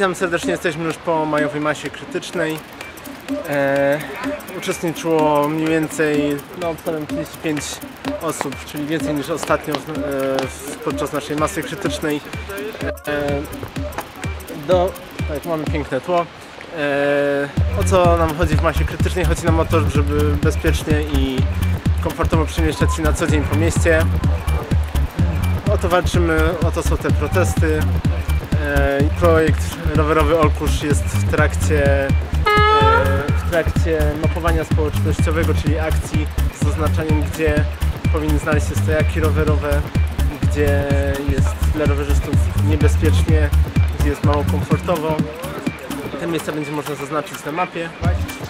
Witam serdecznie, jesteśmy już po majowej masie krytycznej. E, uczestniczyło mniej więcej no, ponad 35 osób, czyli więcej niż ostatnio e, podczas naszej masy krytycznej. E, do, tak, mamy piękne tło. E, o co nam chodzi w masie krytycznej? Chodzi nam o to, żeby bezpiecznie i komfortowo przemieszczać się na co dzień po mieście. O to walczymy, o to są te protesty. E, projekt rowerowy Olkusz jest w trakcie, e, w trakcie mapowania społecznościowego, czyli akcji z oznaczaniem, gdzie powinny znaleźć się stojaki rowerowe, gdzie jest dla rowerzystów niebezpiecznie, gdzie jest mało komfortowo. Te miejsca będzie można zaznaczyć na mapie,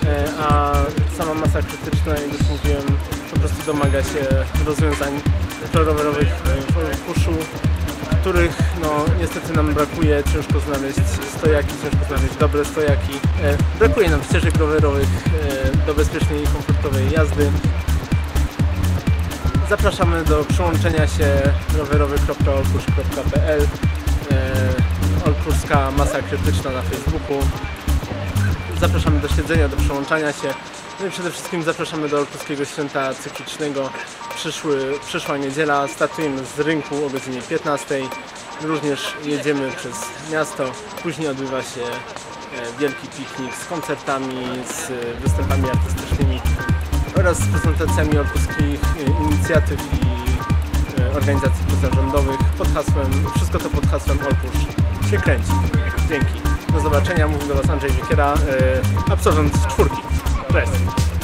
e, a sama masa krytyczna, jak już mówiłem, po prostu domaga się rozwiązań prorowerowych w Olkuszu których no niestety nam brakuje, ciężko znaleźć stojaki, ciężko znaleźć dobre stojaki. E, brakuje nam ścieżek rowerowych e, do bezpiecznej i komfortowej jazdy. Zapraszamy do przyłączenia się rowerowy.olkusz.pl e, Olkuszka Masa Krytyczna na Facebooku. Zapraszamy do śledzenia, do przyłączania się. No przede wszystkim zapraszamy do Olkuskiego Święta Cyklicznego. Przyszły, przyszła niedziela, startujemy z rynku o godzinie 15. Również jedziemy przez miasto. Później odbywa się e, wielki piknik z koncertami, z e, występami artystycznymi oraz z prezentacjami olkuskich e, inicjatyw i organizacji pozarządowych pod hasłem, wszystko to pod hasłem Olkusz się kręci. Dzięki. Do zobaczenia, mówił do Was Andrzej Wiekiera, absolwent czwórki. Bless you.